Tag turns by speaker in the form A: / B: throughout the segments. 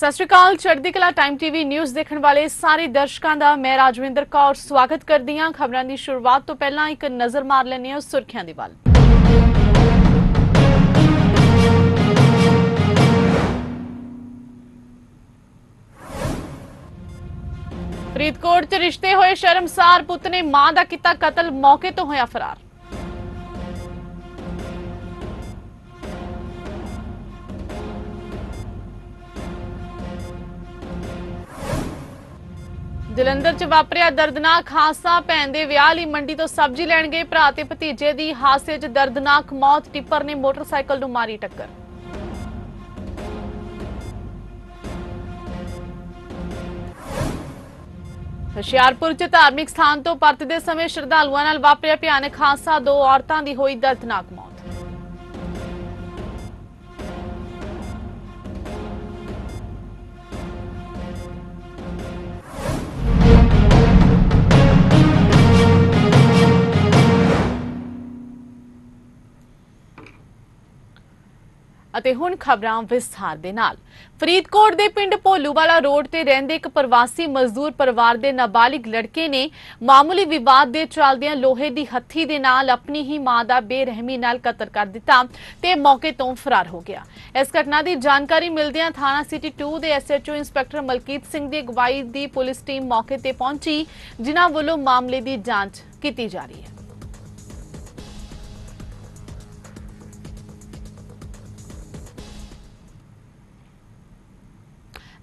A: ਸਤਿ ਸ਼੍ਰੀ ਅਕਾਲ, ਚੜ੍ਹਦੀ ਕਲਾ ਟਾਈਮ ਟੀਵੀ ਨਿਊਜ਼ ਦੇਖਣ ਵਾਲੇ ਸਾਰੇ ਦਰਸ਼ਕਾਂ ਦਾ ਮੈਂ ਰਾਜਵਿੰਦਰ ਕੌਰ ਸਵਾਗਤ ਕਰਦੀ ਹਾਂ। ਖਬਰਾਂ ਦੀ ਸ਼ੁਰੂਆਤ ਤੋਂ ਪਹਿਲਾਂ ਇੱਕ ਨਜ਼ਰ ਮਾਰ ਲੈਂਦੇ ਹਾਂ ਸੁਰਖੀਆਂ ਦੇ ਵੱਲ। ਫਰੀਦਕੋਟ 'ਚ ਰਿਸ਼ਤੇ ਹੋਏ ਸ਼ਰਮਸਾਰ ਪੁੱਤ ਨੇ ਮਾਂ ਦਾ ਕੀਤਾ ਕਤਲ, ਮੌਕੇ ਤੋਂ ਹੋਇਆ ਫਰਾਰ। ਜਲੰਧਰ 'ਚ ਵਾਪਰਿਆ ਦਰਦਨਾਕ ਹਾਦਸਾ, ਭੈਣ ਦੇ ਵਿਆਹ ਲਈ ਮੰਡੀ ਤੋਂ ਸਬਜ਼ੀ ਲੈਣ ਗਏ ਭਰਾ ਤੇ ਭਤੀਜੇ ਦੀ ਹਾਦਸੇ 'ਚ ਦਰਦਨਾਕ ਮੌਤ, ਟਿੱਪਰ ਨੇ ਮੋਟਰਸਾਈਕਲ ਨੂੰ ਮਾਰੀ ਟੱਕਰ। ਹੁਸ਼ਿਆਰਪੁਰ 'ਚ ਧਾਰਮਿਕ ਸਥਾਨ ਤੋਂ ਪਰਤਦੇ ਸਮੇਂ ਸ਼ਰਧਾਲੂਆਂ ਨਾਲ ਵਾਪਰਿਆ ਭਿਆਨਕ ਹਾਦਸਾ, ਦੋ ਔਰਤਾਂ ਦੀ ਹੋਈ ਦਰਦਨਾਕ ਮੌਤ। ਅਤੇ ਹੁਣ ਖਬਰਾਂ ਵਿਸਥਾਰ ਦੇ ਨਾਲ। ਫਰੀਦਕੋਟ ਦੇ ਪਿੰਡ ਭੋਲੂਵਾਲਾ ਰੋਡ ਤੇ ਰਹਿੰਦੇ ਇੱਕ ਪ੍ਰਵਾਸੀ ਮਜ਼ਦੂਰ ਪਰਿਵਾਰ ਦੇ ਨਾਬਾਲਿਗ ਲੜਕੇ ਨੇ ਮਾਮੂਲੀ ਵਿਵਾਦ ਦੇ ਚੱਲਦਿਆਂ ਲੋਹੇ ਦੀ ਹੱਥੀ ਦੇ ਨਾਲ ਆਪਣੀ ਹੀ ਮਾਂ ਦਾ ਬੇਰਹਿਮੀ ਨਾਲ ਕਤਲ ਕਰ ਦਿੱਤਾ ਤੇ ਮੌਕੇ ਤੋਂ ਫਰਾਰ ਹੋ ਗਿਆ। ਇਸ ਘਟਨਾ ਦੀ ਜਾਣਕਾਰੀ ਮਿਲਦਿਆਂ ਥਾਣਾ ਸਿਟੀ 2 ਦੇ ਐਸਐਚਓ ਇੰਸਪੈਕਟਰ ਮਲਕੀਤ ਸਿੰਘ ਦੀ ਅਗਵਾਈ ਦੀ ਪੁਲਿਸ ਟੀਮ ਮੌਕੇ ਤੇ ਪਹੁੰਚੀ, ਜਿਨ੍ਹਾਂ ਵੱਲੋਂ ਮਾਮਲੇ ਦੀ ਜਾਂਚ ਕੀਤੀ ਜਾ ਰਹੀ ਹੈ।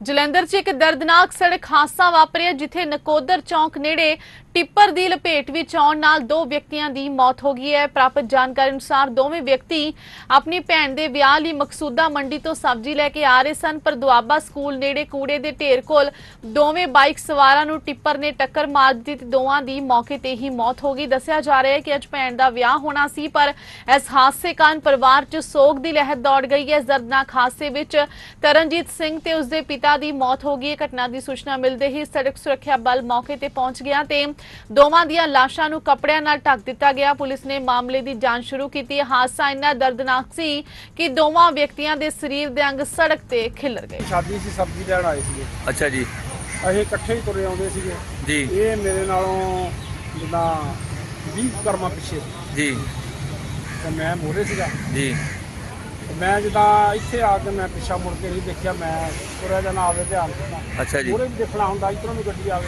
A: ਜਲੰਧਰ 'ਚ ਇੱਕ ਦਰਦਨਾਕ ਸੜਕ ਹਾਦਸਾ ਵਾਪਰਿਆ ਜਿੱਥੇ ਨਕੋਦਰ ਚੌਂਕ ਨੇੜੇ ਟਿੱਪਰ ਦੀ ਲਪੇਟ ਵਿੱਚ ਆਉਣ ਨਾਲ ਦੋ ਵਿਅਕਤੀਆਂ ਦੀ ਮੌਤ ਹੋ ਗਈ ਹੈ। ਪ੍ਰਾਪਤ ਜਾਣਕਾਰੀ ਅਨੁਸਾਰ ਦੋਵੇਂ ਵਿਅਕਤੀ ਆਪਣੀ ਭੈਣ ਦੇ ਵਿਆਹ ਲਈ ਮਕਸੂਦਾ ਮੰਡੀ ਤੋਂ ਸਬਜ਼ੀ ਲੈ ਕੇ ਆ ਰਹੇ ਸਨ, ਪਰ ਦੁਆਬਾ ਸਕੂਲ ਨੇੜੇ ਕੂੜੇ ਦੇ ਢੇਰ ਕੋਲ ਦੋਵੇਂ ਬਾਈਕ ਸਵਾਰਾਂ ਨੂੰ ਟਿੱਪਰ ਨੇ ਟੱਕਰ ਮਾਰ ਦਿੱਤੀ ਤੇ ਦੋਵਾਂ ਦੀ ਮੌਕੇ ਤੇ ਹੀ ਮੌਤ ਹੋ ਗਈ। ਦੱਸਿਆ ਜਾ ਰਿਹਾ ਹੈ ਕਿ ਅੱਜ ਭੈਣ ਦਾ ਵਿਆਹ ਹੋਣਾ ਸੀ, ਪਰ ਇਸ ਹਾਦਸੇ ਕਾਰਨ ਪਰਿਵਾਰ 'ਚ ਸੋਗ ਦੀ ਲਹਿਰ ਦੌੜ ਗਈ ਹੈ। ਇਸ ਦਰਦਨਾਕ ਹਾਦਸੇ ਵਿੱਚ ਤਰਨਜੀਤ ਸਿੰਘ ਤੇ ਉਸਦੇ ਪਿਤਾ ਦੀ ਮੌਤ ਹੋ ਗਈ ਹੈ। ਘਟਨਾ ਦੀ ਸੂਚਨਾ ਮਿਲਦੇ ਹੀ ਸੜਕ ਸੁਰੱਖਿਆ ਬਲ ਮੌਕੇ ਤੇ ਪਹੁੰਚ ਗਿਆ ਤੇ ਦੋਵਾਂ ਦੀਆਂ ਲਾਸ਼ਾਂ ਨੂੰ ਕੱਪੜਿਆਂ ਨਾਲ ਢੱਕ ਦਿੱਤਾ ਗਿਆ। ਪੁਲਿਸ ਨੇ ਮਾਮਲੇ ਦੀ ਜਾਂਚ ਸ਼ੁਰੂ ਕੀਤੀ। ਹਾਦਸਾ ਇੰਨਾ ਦਰਦਨਾਕ ਸੀ ਕਿ ਦੋਵਾਂ ਵਿਅਕਤੀਆਂ ਦੇ ਸਰੀਰ ਦੇ ਅੰਗ ਸੜਕ ਤੇ ਖਿਲਰ ਗਏ।
B: ਸ਼ਾਦੀ ਸੀ ਸਬਜ਼ੀ ਲੈਣ ਆਏ ਸੀਗੇ।
C: ਅੱਛਾ ਜੀ।
B: ਅਸੀਂ ਇਕੱਠੇ ਹੀ ਤੁਰੇ ਆਉਂਦੇ ਸੀਗੇ।
C: ਜੀ।
B: ਇਹ ਮੇਰੇ ਨਾਲੋਂ ਜਿੱਦਾਂ 20 ਕਰਮਾ ਪਿੱਛੇ।
C: ਜੀ।
B: ਤੇ ਮੈਂ ਮੋਰੇ ਸੀਗਾ।
C: ਜੀ।
B: ਮੈਂ ਜਿੱਦਾਂ ਇੱਥੇ ਆ ਕੇ ਮੈਂ ਪਿੱਛਾ ਮੁੜ ਕੇ ਨਹੀਂ ਦੇਖਿਆ। ਮੈਂ ਤੁਰਿਆ ਜਾਣਾ ਆਵੇ ਧਿਆਨ ਦਿੱਤਾ।
C: ਅੱਛਾ ਜੀ।
B: ਮੋਰੇ ਵੀ ਦੇਖਣਾ ਹੁੰਦਾ ਇਧਰੋਂ ਵੀ ਗੱਡੀ ਆਵੇ।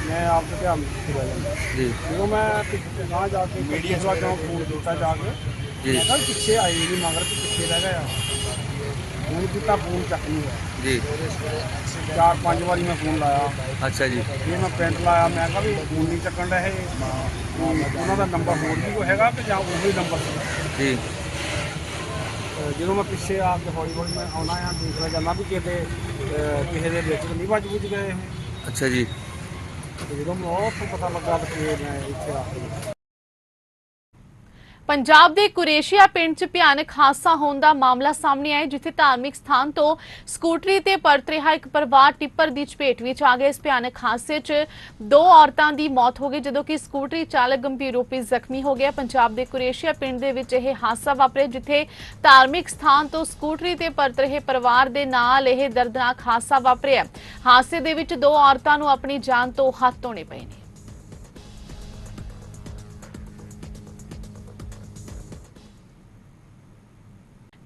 B: ਮੈਂ ਆਪ ਤੇ ਧਿਆਨ ਜਾਂਦਾ ਮੈਂ ਪਿੱਛੇ ਨਾ ਜਾ ਕੇ ਮੀਡੀਆ ਤੋਂ ਜਦੋਂ ਫੋਨ ਕੀਤਾ ਜਾ ਕੇ
C: ਜੀ।
B: ਮੈਂ ਕਿਹਾ ਪਿੱਛੇ ਆਏ ਨਹੀਂ ਮਗਰ ਕਿ ਪਿੱਛੇ ਰਹਿ ਗਿਆ ਫੋਨ ਕੀਤਾ ਫੋਨ ਚੱਕ ਨਹੀਂ ਹੋਇਆ
C: ਜੀ।
B: ਚਾਰ ਪੰਜ ਵਾਰੀ ਮੈਂ ਫੋਨ ਲਾਇਆ।
C: ਅੱਛਾ ਜੀ।
B: ਇਹ ਮੈਂ ਪਿੰਡ ਲਾਇਆ ਮੈਂ ਕਿਹਾ ਵੀ ਫੋਨ ਨਹੀਂ ਚੱਕਣ ਦਾ ਇਹ। ਉਹਨਾਂ ਦਾ ਨੰਬਰ ਹੋਰ ਵੀ ਕੋਈ ਹੈਗਾ ਕਿ ਜਾਂ ਉਹੀ ਨੰਬਰ ਸੀ?
C: ਜੀ।
B: ਤੇ ਜਦੋਂ ਮੈਂ ਪਿੱਛੇ ਆ ਕੇ ਹੌਲੀ ਹੌਲੀ ਮੈਂ ਆਉਣਾ ਆ ਦੇਖਦਾ ਜਾਂਦਾ ਵੀ ਕਿਤੇ ਕਿਸੇ ਦੇ ਵਿੱਚ ਨਹੀਂ ਵੱਜ ਬੁੱਝ ਗਏ
C: ਅੱਛਾ ਜੀ।
B: ਤੇ ਜਦੋਂ ਮੈਨੂੰ ਉਹ ਪਤਾ ਲੱਗਾ ਤੇ ਮੈਂ ਇੱਥੇ ਆ ਕੇ
A: ਪੰਜਾਬ ਦੇ ਕੁਰੇਸ਼ੀਆ ਪਿੰਡ 'ਚ ਭਿਆਨਕ ਹਾਦਸਾ ਹੋਣ ਦਾ ਮਾਮਲਾ ਸਾਹਮਣੇ ਆਇਆ ਜਿੱਥੇ ਧਾਰਮਿਕ ਸਥਾਨ ਤੋਂ ਸਕੂਟਰੀ ਤੇ ਪਰਤ ਰਿਹਾ ਇੱਕ ਪਰਿਵਾਰ ਟਿੱਪਰ ਦੀ ਚਪੇਟ ਵਿੱਚ ਆ ਗਿਆ। ਇਸ ਭਿਆਨਕ ਹਾਦਸੇ 'ਚ ਦੋ ਔਰਤਾਂ ਦੀ ਮੌਤ ਹੋ ਗਈ, ਜਦੋਂ ਕਿ ਸਕੂਟਰੀ ਚਾਲਕ ਗੰਭੀਰ ਰੂਪ ਵਿੱਚ ਜ਼ਖਮੀ ਹੋ ਗਿਆ। ਪੰਜਾਬ ਦੇ ਕੁਰੇਸ਼ੀਆ ਪਿੰਡ ਦੇ ਵਿੱਚ ਇਹ ਹਾਦਸਾ ਵਾਪਰਿਆ, ਜਿੱਥੇ ਧਾਰਮਿਕ ਸਥਾਨ ਤੋਂ ਸਕੂਟਰੀ ਤੇ ਪਰਤ ਰਹੇ ਪਰਿਵਾਰ ਦੇ ਨਾਲ ਇਹ ਦਰਦਨਾਕ ਹਾਦਸਾ ਵਾਪਰਿਆ। ਹਾਦਸੇ ਦੇ ਵਿੱਚ ਦੋ ਔਰਤਾਂ ਨੂੰ ਆਪਣੀ ਜਾਨ ਤੋਂ ਹੱਥ ਧੋਣੇ ਪਏ ਨੇ।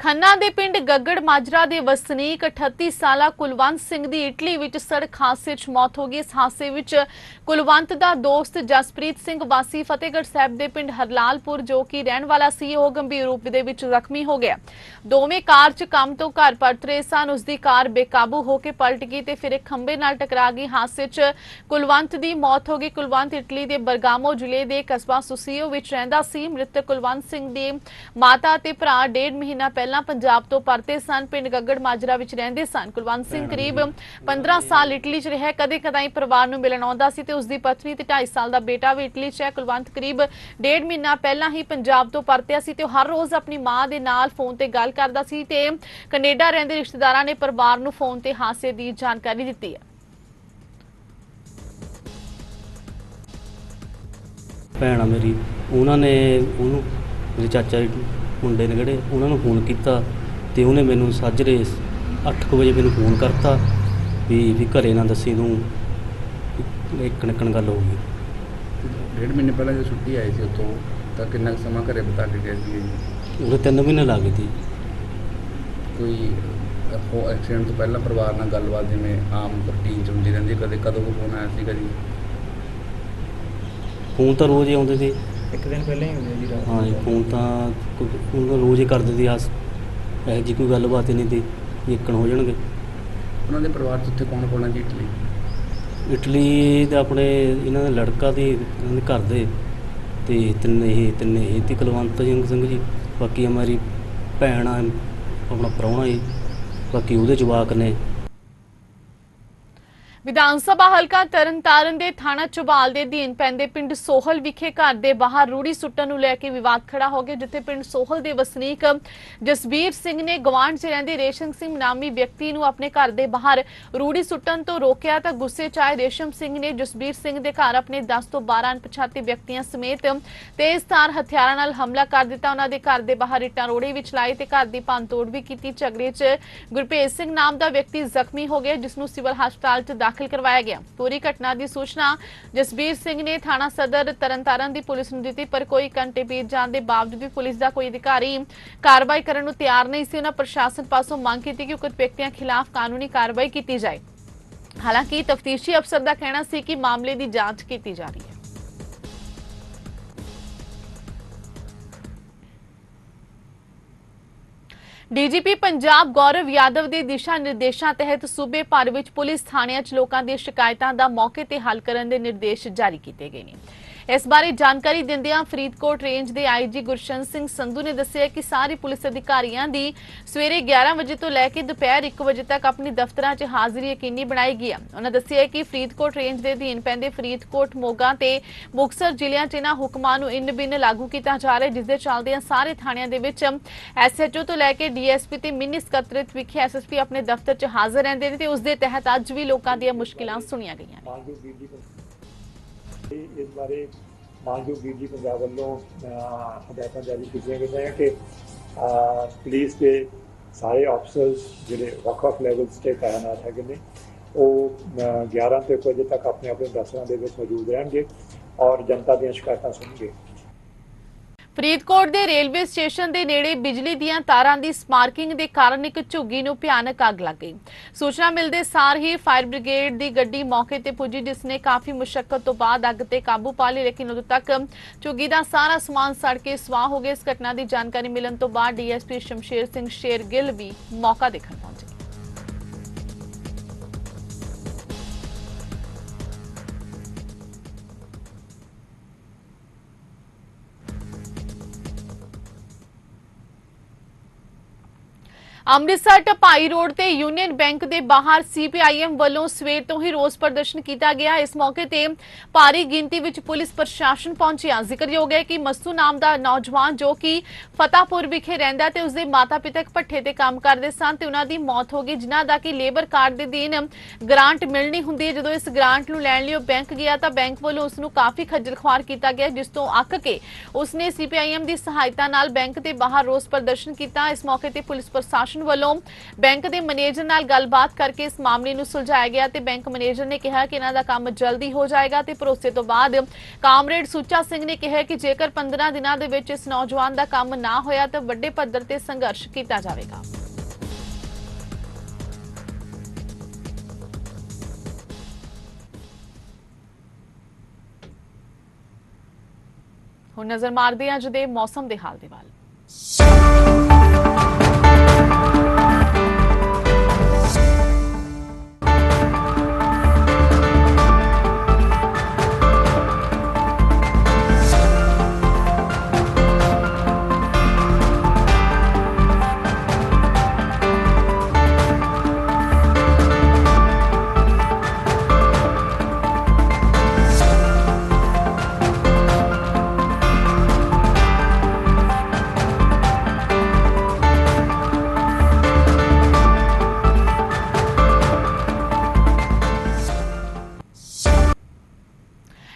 A: ਖੰਨਾ ਦੇ ਪਿੰਡ ਗੱਗੜ ਮਾਜਰਾ ਦੇ ਵਸਨੀਕ 38 ਸਾਲਾ ਕੁਲਵੰਤ ਸਿੰਘ ਦੀ ਇਟਲੀ ਵਿੱਚ ਸੜਕ ਹਾਦਸੇ 'ਚ ਮੌਤ ਹੋ ਗਈ। ਇਸ ਹਾਦਸੇ ਵਿੱਚ ਕੁਲਵੰਤ ਦਾ ਦੋਸਤ ਜਸਪ੍ਰੀਤ ਸਿੰਘ ਵਾਸੀ ਫਤਿਹਗੜ੍ਹ ਸਾਹਿਬ ਦੇ ਪਿੰਡ ਹਰਲਾਲਪੁਰ, ਜੋ ਕਿ ਰਹਿਣ ਵਾਲਾ ਸੀ, ਉਹ ਗੰਭੀਰ ਰੂਪ ਦੇ ਵਿੱਚ ਜ਼ਖਮੀ ਹੋ ਗਿਆ। ਦੋਵੇਂ ਕਾਰ 'ਚ ਕੰਮ ਤੋਂ ਘਰ ਪਰਤ ਰਹੇ ਸਨ। ਉਸ ਦੀ ਕਾਰ ਬੇਕਾਬੂ ਹੋ ਕੇ ਪਲਟ ਗਈ ਤੇ ਫਿਰ ਇੱਕ ਖੰਭੇ ਨਾਲ ਟਕਰਾ ਗਈ। ਹਾਦਸੇ 'ਚ ਕੁਲਵੰਤ ਦੀ ਮੌਤ ਹੋ ਗਈ। ਕੁਲਵੰਤ ਇਟਲੀ ਦੇ ਬਰਗਾਮੋ ਜ਼ਿਲ੍ਹੇ ਦੇ ਕਸਬਾ ਸੁਸੀਓ ਵਿੱਚ ਰਹਿੰਦਾ ਸੀ। ਮ੍ਰਿਤਕ ਕੁਲਵੰਤ ਸਿੰਘ ਦੀ ਮਾਤਾ ਤੇ ਭਰਾ ਡੇਢ ਮਹੀਨਾ ਪਹਿਲਾਂ ਪੰਜਾਬ ਤੋਂ ਪਰਤੇ ਸਨ, ਪਿੰਡ ਗੱਗੜ ਮਾਜਰਾ ਵਿੱਚ ਰਹਿੰਦੇ ਸਨ। ਕੁਲਵੰਤ ਸਿੰਘ ਕਰੀਬ 15 ਸਾਲ ਇਟਲੀ 'ਚ ਰਿਹਾ ਕਦੇ ਕਦਾਈ ਪਰਿਵਾਰ ਨੂੰ ਮਿਲਣ ਆਉਂਦਾ ਸੀ ਤੇ ਉਸ ਦੀ ਪਤਨੀ ਤੇ 2.5 ਸਾਲ ਦਾ ਬੇਟਾ ਵੀ ਇਟਲੀ 'ਚ ਹੈ। ਕੁਲਵੰਤ ਕਰੀਬ ਡੇਢ ਮਹੀਨਾ ਪਹਿਲਾਂ ਹੀ ਪੰਜਾਬ ਤੋਂ ਪਰਤਿਆ ਸੀ ਤੇ ਉਹ ਹਰ ਰੋਜ਼ ਆਪਣੀ ਮਾਂ ਦੇ ਨਾਲ ਫੋਨ ਤੇ ਗੱਲ ਕਰਦਾ ਸੀ ਤੇ ਕੈਨੇਡਾ ਰਹਿੰਦੇ ਰਿਸ਼ਤੇਦਾਰਾਂ ਨੇ ਪਰਿਵਾਰ ਨੂੰ ਫੋਨ ਤੇ ਹਾਸੇ ਦੀ ਜਾਣਕਾਰੀ ਦਿੱਤੀ ਹੈ।
D: ਭੈਣ ਆ ਮੇਰੀ। ਉਹਨਾਂ ਨੇ ਉਹਨੂੰ, ਮੇਰੇ ਚਾਚਾ ਮੁੰਡੇ ਨੇ ਜਿਹੜੇ ਉਹਨਾਂ ਨੂੰ ਫੋਨ ਕੀਤਾ ਤੇ ਉਹਨੇ ਮੈਨੂੰ ਸਾਜਰੇ 8 ਵਜੇ ਮੈਨੂੰ ਫੋਨ ਕਰਤਾ ਵੀ ਵੀ ਘਰੇ ਨਾ ਦੱਸੀ ਤੂੰ ਇੱਕ ਨਿਕਣ ਗੱਲ ਹੋ ਗਈ।
C: ਡੇਢ ਮਹੀਨੇ ਪਹਿਲਾਂ ਜਦੋਂ ਛੁੱਟੀ ਆਈ ਸੀ ਉੱਥੋਂ ਤਾਂ ਕਿੰਨਾ ਕੁ ਸਮਾਂ ਘਰੇ ਬਿਤਾ ਕੇ ਗਏ ਸੀ ਜੀ?
D: ਉਹਦੇ 3 ਮਹੀਨੇ ਲੱਗ ਗਏ ਸੀ।
C: ਕੋਈ ਹੋ ਐਕਸੀਡੈਂਟ ਤੋਂ ਪਹਿਲਾਂ ਪਰਿਵਾਰ ਨਾਲ ਗੱਲਬਾਤ ਜਿਵੇਂ ਆਮ ਰੂਟੀਨ ਚ ਹੁੰਦੀ ਰਹਿੰਦੀ ਕਦੇ ਕਦੋਂ ਫੋਨ ਆਇਆ ਸੀ ਕਦੀ?
D: ਫੋਨ ਤਾਂ ਰੋਜ਼ ਹੀ ਆਉਂਦੇ ਸੀ।
E: ਇੱਕ ਦਿਨ ਪਹਿਲਾਂ ਹੀ ਹੁੰਦੇ ਜੀ ਰਾਤ
D: ਹਾਂ ਜੀ ਫੋਨ ਤਾਂ ਕੋਈ- ਫੋਨ ਤਾਂ ਰੋਜ਼ ਹੀ ਕਰਦੇ ਸੀ ਆਸ ਇਹੋ ਜਿਹੀ ਕੋਈ ਗੱਲਬਾਤ ਹੀ ਨਹੀਂ ਵੀ ਇੱਕਣ ਹੋ ਜਾਣਗੇ।
C: ਉਹਨਾਂ ਦੇ ਪਰਿਵਾਰ ਚ ਉੱਥੇ ਕੌਣ ਕੌਣ ਹੈ ਜੀ ਇਟਲੀ?
D: ਇਟਲੀ ਦੇ ਆਪਣੇ ਇਹਨਾਂ ਦਾ ਲੜਕਾ ਤੇ ਇਹਨਾਂ ਦੇ ਘਰ ਦੇ ਤੇ ਤਿੰਨੇ ਇਹ ਤਿੰਨੇ ਇਹ ਤੇ ਕੁਲਵੰਤ ਸਿੰਘ ਸਿੰਘ ਜੀ ਬਾਕੀ ਹਮਾਰੀ ਭੈਣ ਆ ਆਪਣਾ ਪ੍ਰਾਹੁਣਾ ਜੀ ਬਾਕੀ ਉਹਦੇ ਜਵਾਕ ਨੇ।
A: ਵਿਧਾਨ ਸਭਾ ਹਲਕਾ ਤਰਨਤਾਰਨ ਦੇ ਥਾਣਾ ਚੁਬਾਲ ਦੇ ਅਧੀਨ ਪੈਂਦੇ ਪਿੰਡ ਸੋਹਲ ਵਿਖੇ ਘਰ ਦੇ ਬਾਹਰ ਰੂੜੀ ਸੁੱਟਣ ਨੂੰ ਲੈ ਕੇ ਵਿਵਾਦ ਖੜਾ ਹੋ ਗਿਆ, ਜਿੱਥੇ ਪਿੰਡ ਸੋਹਲ ਦੇ ਵਸਨੀਕ ਜਸਬੀਰ ਸਿੰਘ ਨੇ ਗਵਾਂਢ 'ਚ ਰਹਿੰਦੇ ਰੇਸ਼ਮ ਸਿੰਘ ਨਾਮੀ ਵਿਅਕਤੀ ਨੂੰ ਆਪਣੇ ਘਰ ਦੇ ਬਾਹਰ ਰੂੜੀ ਸੁੱਟਣ ਤੋਂ ਰੋਕਿਆ ਤਾਂ ਗੁੱਸੇ 'ਚ ਆਏ ਰੇਸ਼ਮ ਸਿੰਘ ਨੇ ਜਸਬੀਰ ਸਿੰਘ ਦੇ ਘਰ ਆਪਣੇ 10 ਤੋਂ 12 ਅਣਪਛਾਤੇ ਵਿਅਕਤੀਆਂ ਸਮੇਤ ਤੇਜ਼ਧਾਰ ਹਥਿਆਰਾਂ ਨਾਲ ਹਮਲਾ ਕਰ ਦਿੱਤਾ। ਉਹਨਾਂ ਦੇ ਘਰ ਦੇ ਬਾਹਰ ਇੱਟਾਂ ਰੋੜੇ ਵਿੱਚ ਲਾਏ ਤੇ ਘਰ ਦੀ ਭੰਨਤੋੜ ਵੀ ਕੀਤੀ। ਝਗੜੇ 'ਚ ਗੁਰਭੇਜ ਸਿੰਘ ਨਾਮ ਦਾ ਵਿਅਕਤੀ ਜ਼ਖਮੀ ਹੋ ਗਿਆ ਜਿਸ ਨੂੰ ਸਿਵਲ ਹਸਪਤਾਲ 'ਚ ਦਾਖਲ ਕਰਵਾਇਆ ਗਿਆ ਪੂਰੀ ਘਟਨਾ ਦੀ ਸੂਚਨਾ ਜਸਬੀਰ ਸਿੰਘ ਨੇ ਥਾਣਾ ਸਦਰ ਤਰਨਤਾਰਨ ਦੀ ਪੁਲਿਸ ਨੂੰ ਦਿੱਤੀ ਪਰ ਕੋਈ ਘੰਟੇ ਬੀਤ ਜਾਣ ਦੇ ਬਾਵਜੂਦ ਵੀ ਪੁਲਿਸ ਦਾ ਕੋਈ ਅਧਿਕਾਰੀ ਕਾਰਵਾਈ ਕਰਨ ਨੂੰ ਤਿਆਰ ਨਹੀਂ ਸੀ ਉਹਨਾਂ ਪ੍ਰਸ਼ਾਸਨ ਪਾਸੋਂ ਮੰਗ ਕੀਤੀ ਕਿ ਉਕਤ ਵਿਅਕਤੀਆਂ ਖਿਲਾਫ ਕਾਨੂੰਨੀ ਕਾਰਵਾਈ ਕੀਤੀ ਜਾਏ ਹਾਲਾਂਕਿ ਤਫਤੀਸ਼ੀ ਅਫਸਰ ਦਾ ਕਹਿਣਾ ਸੀ ਕਿ ਮਾਮਲੇ ਦੀ ਜਾਂਚ ਕੀਤੀ ਜਾ ਰਹੀ ਹੈ ਡੀਜੀਪੀ ਪੰਜਾਬ ਗੌਰਵ ਯਾਦਵ ਦੇ ਦਿਸ਼ਾ ਨਿਰਦੇਸ਼ਾਂ ਤਹਿਤ ਸੂਬੇ ਭਰ ਵਿੱਚ ਪੁਲਿਸ ਥਾਣਿਆਂ 'ਚ ਲੋਕਾਂ ਦੀਆਂ ਸ਼ਿਕਾਇਤਾਂ ਦਾ ਮੌਕੇ ਤੇ ਹੱਲ ਕਰਨ ਦੇ ਨਿਰਦੇਸ਼ ਜਾਰੀ ਕੀਤੇ ਗਏ ਨੇ। ਇਸ ਬਾਰੇ ਜਾਣਕਾਰੀ ਦਿੰਦਿਆਂ ਫਰੀਦਕੋਟ ਰੇਂਜ ਦੇ ਆਈਜੀ ਗੁਰਸ਼ਨ ਸਿੰਘ ਸੰਧੂ ਨੇ ਦੱਸਿਆ ਕਿ ਸਾਰੇ ਪੁਲਿਸ ਅਧਿਕਾਰੀਆਂ ਦੀ ਸਵੇਰੇ 11 ਵਜੇ ਤੋਂ ਲੈ ਕੇ ਦੁਪਹਿਰ 1 ਵਜੇ ਤੱਕ ਆਪਣੀ ਦਫ਼ਤਰਾਂ 'ਚ ਹਾਜ਼ਰੀ ਯਕੀਨੀ ਬਣਾਈ ਗਈ ਹੈ। ਉਹਨਾਂ ਦੱਸਿਆ ਕਿ ਫਰੀਦਕੋਟ ਰੇਂਜ ਦੇ ਅਧੀਨ ਪੈਂਦੇ ਫਰੀਦਕੋਟ ਮੋਗਾ ਤੇ ਮੁਕਸਰ ਜ਼ਿਲ੍ਹਿਆਂ 'ਚ ਇਹਨਾਂ ਹੁਕਮਾਂ ਨੂੰ ਇਨ ਬਿਨ ਲਾਗੂ ਕੀਤਾ ਜਾ ਰਿਹਾ ਹੈ, ਜਿਸ ਦੇ ਚੱਲਦਿਆਂ ਸਾਰੇ ਥਾਣਿਆਂ ਦੇ ਵਿੱਚ ਐਸਐਚਓ ਤੋਂ ਲੈ ਕੇ ਡੀਐਸਪੀ ਤੇ ਮਿੰਨੀ ਸਕੱਤਰੇਤ ਵਿਖੇ ਐਸਐਸਪੀ ਆਪਣੇ ਦਫ਼ਤਰ 'ਚ ਹਾਜ਼ਰ ਰਹਿੰਦੇ ਨੇ ਤੇ ਉਸ ਦੇ ਤਹਿਤ ਅੱਜ ਵੀ ਲੋਕਾਂ ਦੀਆਂ ਮੁਸ਼ਕਿਲਾਂ ਸੁਣੀਆਂ ਗਈਆਂ
F: ਇਸ ਬਾਰੇ ਮਾਨਯੋਗ ਵੀਰ ਜੀ ਪੰਜਾਬ ਵੱਲੋਂ ਹਦਾਇਤਾਂ ਜਾਰੀ ਕੀਤੀਆਂ ਗਈਆਂ ਕਿ ਪੁਲਿਸ ਦੇ ਸਾਰੇ ਅਫਸਰਸ ਜਿਹੜੇ ਵੱਖ-ਵੱਖ ਲੈਵਲਸ ਤੇ ਤਾਇਨਾਤ ਹੈਗੇ ਨੇ ਉਹ ਅਹ, 11 ਤੇ ਇੱਕ ਵਜੇ ਤੱਕ ਆਪਣੇ ਆਪਣੇ ਦਫ਼ਤਰਾਂ ਦੇ ਵਿੱਚ ਮੌਜੂਦ ਰਹਿਣਗੇ ਔਰ ਜਨਤਾ ਦੀਆਂ ਸ਼ਿਕਾਇਤਾਂ ਸੁਣਨਗੇ।
A: ਫਰੀਦਕੋਟ ਦੇ ਰੇਲਵੇ ਸਟੇਸ਼ਨ ਦੇ ਨੇੜੇ ਬਿਜਲੀ ਦੀਆਂ ਤਾਰਾਂ ਦੀ ਸਪਾਰਕਿੰਗ ਦੇ ਕਾਰਨ ਇੱਕ ਝੁੱਗੀ ਨੂੰ ਭਿਆਨਕ ਅੱਗ ਲੱਗ ਗਈ। ਸੂਚਨਾ ਮਿਲਦੇ ਸਾਰ ਹੀ ਫਾਇਰ ਬ੍ਰਿਗੇਡ ਦੀ ਗੱਡੀ ਮੌਕੇ ਤੇ ਪੁੱਜੀ, ਜਿਸ ਨੇ ਕਾਫੀ ਮੁਸ਼ਕਲ ਤੋਂ ਬਾਅਦ ਅੱਗ ਤੇ ਕਾਬੂ ਪਾ ਲਿਆ ਲੇਕਿਨ ਉਦੋਂ ਤੱਕ ਝੁੱਗੀ ਦਾ ਸਾਰਾ ਸਮਾਨ ਸੜ ਕੇ ਸਵਾਹ ਹੋ ਗਿਆ ਇਸ ਘਟਨਾ ਦੀ ਜਾਣਕਾਰੀ ਮਿਲਣ ਤੋਂ ਬਾਅਦ ਡੀਐਸਪੀ ਸ਼ਮਸ਼ੇਰ ਸਿੰਘ ਸ਼ੇਰਗਿੱਲ ਵੀ ਮੌਕਾ ਦੇਖਣ ਪਹੁੰਚੇ। ਅੰਮ੍ਰਿਤਸਰ ਟਪਾਈ ਰੋਡ ਤੇ ਯੂਨੀਅਨ ਬੈਂਕ ਦੇ ਬਾਹਰ ਸੀਪੀਆਈਐਮ ਵੱਲੋਂ ਸਵੇਰ ਤੋਂ ਹੀ ਰੋਸ ਪ੍ਰਦਰਸ਼ਨ ਕੀਤਾ ਗਿਆ। ਇਸ ਮੌਕੇ ਤੇ ਭਾਰੀ ਗਿਣਤੀ ਵਿੱਚ ਪੁਲਿਸ ਪ੍ਰਸ਼ਾਸਨ ਪਹੁੰਚਿਆ। ਜ਼ਿਕਰਯੋਗ ਹੈ ਕਿ ਮਸਤੂ ਨਾਮ ਦਾ ਨੌਜਵਾਨ ਜੋ ਕਿ ਫਤਾਪੁਰ ਵਿਖੇ ਰਹਿੰਦਾ ਤੇ ਉਸਦੇ ਮਾਤਾ-ਪਿਤਾ ਭੱਠੇ ਤੇ ਕੰਮ ਕਰਦੇ ਸਨ ਤੇ ਉਹਨਾਂ ਦੀ ਮੌਤ ਹੋ ਗਈ, ਜਿਨ੍ਹਾਂ ਦਾ ਕਿ ਲੇਬਰ ਕਾਰਡ ਦੇ ਦਿਨ ਗ੍ਰਾਂਟ ਮਿਲਣੀ ਹੁੰਦੀ ਹੈ। ਜਦੋਂ ਇਸ ਗ੍ਰਾਂਟ ਨੂੰ ਲੈਣ ਲਈ ਉਹ ਬੈਂਕ ਗਿਆ ਤਾਂ ਬੈਂਕ ਵੱਲੋਂ ਉਸ ਨੂੰ ਕਾਫੀ ਖੱਜਲ ਖੁਆਰ ਕੀਤਾ ਗਿਆ, ਜਿਸ ਤੋਂ ਅੱਕ ਕੇ ਉਸਨੇ ਸੀਪੀਆਈਐਮ ਦੀ ਸਹਾਇਤਾ ਨਾਲ ਬੈਂਕ ਦੇ ਬਾਹਰ ਰੋਸ ਪ੍ਰਦਰਸ਼ਨ ਕੀਤਾ। ਇਸ ਮੌਕੇ ਤੇ ਪੁਲਿਸ ਪ੍ਰਸ਼ਾਸਨ ਪ੍ਰਸ਼ਾਸਨ ਵੱਲੋਂ ਬੈਂਕ ਦੇ ਮੈਨੇਜਰ ਨਾਲ ਗੱਲਬਾਤ ਕਰਕੇ ਇਸ ਮਾਮਲੇ ਨੂੰ ਸੁਲਝਾਇਆ ਗਿਆ ਤੇ ਬੈਂਕ ਮੈਨੇਜਰ ਨੇ ਕਿਹਾ ਕਿ ਇਹਨਾਂ ਦਾ ਕੰਮ ਜਲਦੀ ਹੋ ਜਾਏਗਾ ਤੇ ਭਰੋਸੇ ਤੋਂ ਬਾਅਦ ਕਾਮਰੇਡ ਸੁੱਚਾ ਸਿੰਘ ਨੇ ਕਿਹਾ ਕਿ ਜੇਕਰ 15 ਦਿਨਾਂ ਦੇ ਵਿੱਚ ਇਸ ਨੌਜਵਾਨ ਦਾ ਕੰਮ ਨਾ ਹੋਇਆ ਤਾਂ ਵੱਡੇ ਪੱਧਰ ਤੇ ਸੰਘਰਸ਼ ਕੀਤਾ ਜਾਵੇਗਾ। ਹੁਣ ਨਜ਼ਰ ਮਾਰਦੇ ਹਾਂ ਅੱਜ ਦੇ ਮੌਸਮ ਦੇ ਹਾਲ ਦੇ ਵੱਲ।